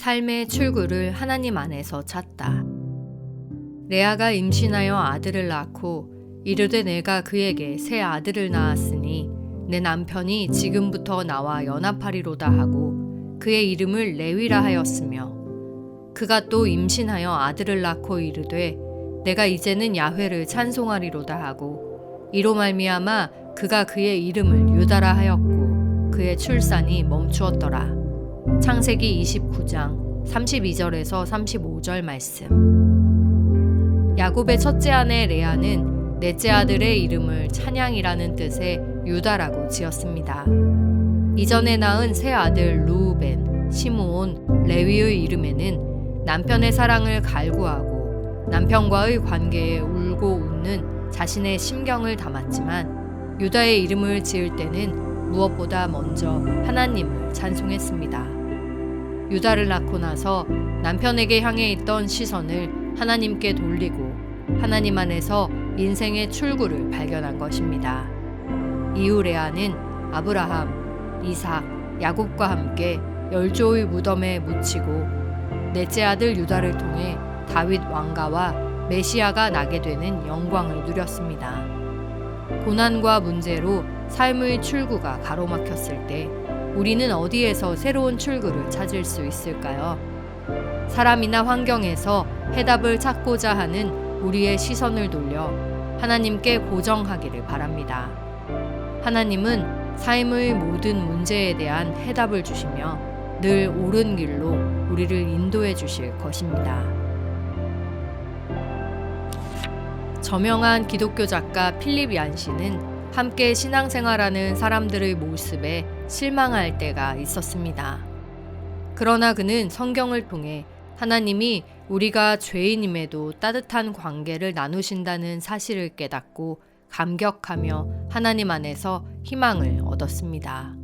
삶의 출구를 하나님 안에서 찾다. 레아가 임신하여 아들을 낳고 이르되 내가 그에게 새 아들을 낳았으니 내 남편이 지금부터 나와 연합하리로다 하고 그의 이름을 레위라 하였으며 그가 또 임신하여 아들을 낳고 이르되 내가 이제는 야훼를 찬송하리로다 하고 이로 말미암아 그가 그의 이름을 유다라 하였고 그의 출산이 멈추었더라. 창세기 29장 32절에서 35절 말씀. 야곱의 첫째 아내 레아는 넷째 아들의 이름을 찬양이라는 뜻의 유다라고 지었습니다. 이전에 낳은 세 아들 루벤, 시므온, 레위의 이름에는 남편의 사랑을 갈구하고 남편과의 관계에 울고 웃는 자신의 심경을 담았지만 유다의 이름을 지을 때는 무엇보다 먼저 하나님을 찬송했습니다. 유다를 낳고 나서 남편에게 향해 있던 시선을 하나님께 돌리고 하나님 안에서 인생의 출구를 발견한 것입니다. 이후 레아는 아브라함, 이삭, 야곱과 함께 열조의 무덤에 묻히고 넷째 아들 유다를 통해 다윗 왕가와 메시아가 나게 되는 영광을 누렸습니다. 고난과 문제로 삶의 출구가 가로막혔을 때 우리는 어디에서 새로운 출구를 찾을 수 있을까요? 사람이나 환경에서 해답을 찾고자 하는 우리의 시선을 돌려 하나님께 고정하기를 바랍니다. 하나님은 삶의 모든 문제에 대한 해답을 주시며 늘 옳은 길로 우리를 인도해 주실 것입니다. 저명한 기독교 작가 필립 얀 씨는 함께 신앙생활하는 사람들의 모습에 실망할 때가 있었습니다. 그러나 그는 성경을 통해 하나님이 우리가 죄인임에도 따뜻한 관계를 나누신다는 사실을 깨닫고 감격하며 하나님 안에서 희망을 얻었습니다.